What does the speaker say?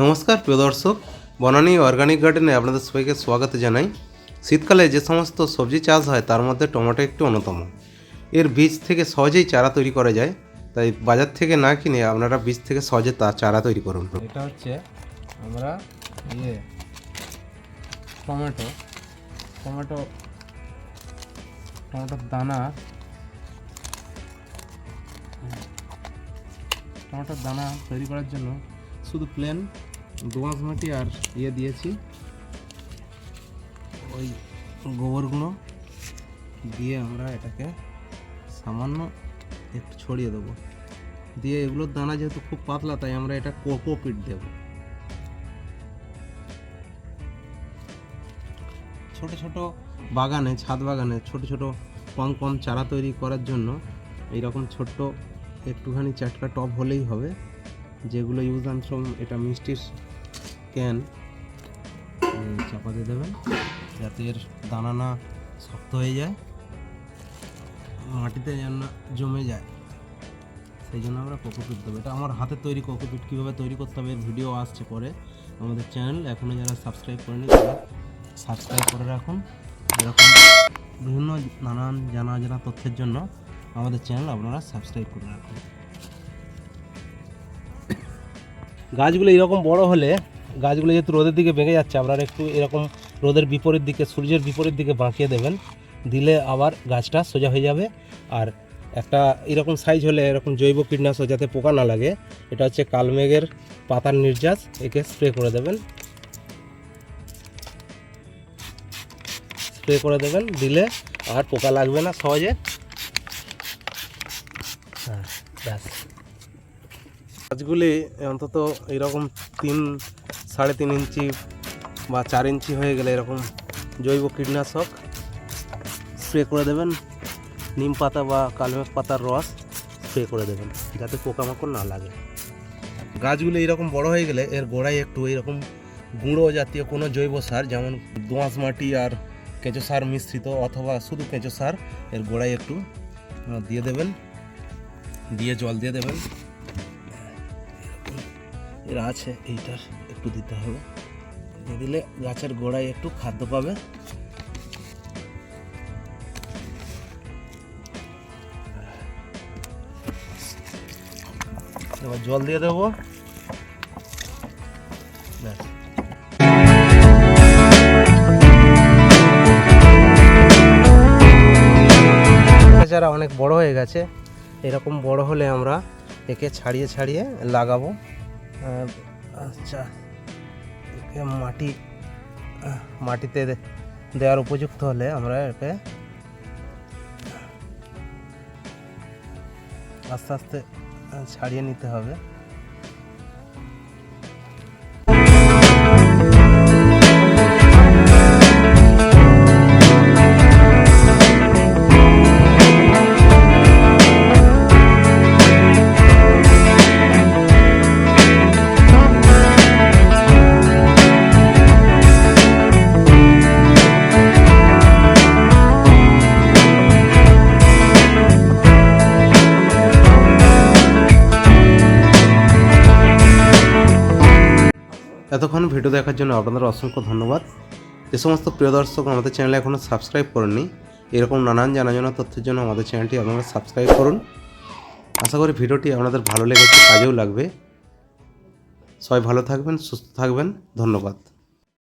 নমস্কার, প্রিয় দর্শক। বনানী অর্গানিক গার্ডেনে আপনাদের সবাইকে স্বাগত জানাই। শীতকালে যে সমস্ত সবজি চাষ হয়, তার মধ্যে টমেটো একটি অন্যতম। এর বীজ থেকে সহজেই চারা তৈরি করা যায়। তাই বাজার থেকে না কিনে আপনারা বীজ থেকে সহজে তা চারা তৈরি করুন। এটা হচ্ছে আমরা ইয়ে টমেটো। টমেটো, টমেটোর দানা। টমেটোর দানা তৈরি করার জন্য শুধু প্লেন দোঁয়াশ মাটি আর ইয়ে দিয়েছি। ওই গোবরগুলো দিয়ে আমরা এটাকে সামান্য একটু ছড়িয়ে দেবো। দিয়ে এগুলোর দানা যেহেতু খুব পাতলা, তাই আমরা এটা কোকোপিট দেব। ছোট ছোট বাগানে, ছাদ বাগানে ছোট ছোট কম কম চারা তৈরি করার জন্য এইরকম ছোট্ট একটুখানি চাটকা টব হলেই হবে। যেগুলো ইউজ অ্যান্ড থ্রো এটা মিষ্টির ক্যান চাপা দিয়ে দেবেন, যাতে এর দানা না শক্ত হয়ে যায়, মাটিতে যেন জমে যায়। সেই জন্য আমরা কোকোপিট দেবো। এটা আমার হাতে তৈরি কোকোপিট কীভাবে তৈরি করতে হবে ভিডিও আসছে পরে আমাদের চ্যানেল এখনও যারা সাবস্ক্রাইব করেনি, তারা সাবস্ক্রাইব করে রাখুন। এরকম বিভিন্ন নানান জানা জানা তথ্যের জন্য আমাদের চ্যানেল আপনারা সাবস্ক্রাইব করে রাখুন। গাছগুলো এরকম বড় হলে গাছগুলো যেহেতু রোদের দিকে বেঁকে যাচ্ছে, আপনারা একটু এরকম রোদের বিপরীত দিকে, সূর্যের বিপরীত দিকে বাঁকিয়ে দেবেন। দিলে আবার গাছটা সোজা হয়ে যাবে। আর একটা এরকম সাইজ হলে এরকম জৈব কীটনাশক যাতে পোকা না লাগে, এটা হচ্ছে কালমেঘের পাতার নির্যাস, একে স্প্রে করে দেবেন। স্প্রে করে দেবেন, দিলে আর পোকা লাগবে না সহজে। হ্যাঁ ব্যাস। গাছগুলি অন্তত এরকম তিন, সাড়ে তিন ইঞ্চি বা চার ইঞ্চি হয়ে গেলে এরকম জৈব কীটনাশক স্প্রে করে দেবেন। নিম পাতা বা কালমেঘ পাতার রস স্প্রে করে দেবেন, যাতে পোকামাকড় না লাগে। গাছগুলো এরকম বড় হয়ে গেলে এর গোড়ায় একটু এরকম গুঁড়ো জাতীয় কোনো জৈব সার, যেমন দোঁয়াশ মাটি আর কেঁচো সার মিশ্রিত অথবা শুধু কেঁচো সার, এর গোড়ায় একটু দিয়ে দেবেন, দিয়ে জল দিয়ে দেবেন। এর আছে, এইটার একটু দিতে হবে। দিয়ে দিলে গাছের গোড়ায় একটু খাদ্য পাবে। এবার জল দিয়ে দেবো। ব্যাস। অনেক বড় হয়ে গেছে, এরকম বড় হলে আমরা একে ছাড়িয়ে ছাড়িয়ে লাগাবো। আচ্ছা মাটি মাটিতে দেওয়ার উপযুক্ত হলে আমরা একে আস্তে আস্তে ছাড়িয়ে নিতে হবে। এতক্ষণ ভিডিও দেখার জন্য আপনাদের অসংখ্য ধন্যবাদ। যে সমস্ত প্রিয় দর্শক আমাদের চ্যানেলে এখনও সাবস্ক্রাইব করেননি, এরকম নানান জানা জানা তথ্যের জন্য আমাদের চ্যানেলটি আপনারা সাবস্ক্রাইব করুন। আশা করি ভিডিওটি আপনাদের ভালো লেগেছে, কাজেও লাগবে। সবাই ভালো থাকবেন, সুস্থ থাকবেন, ধন্যবাদ।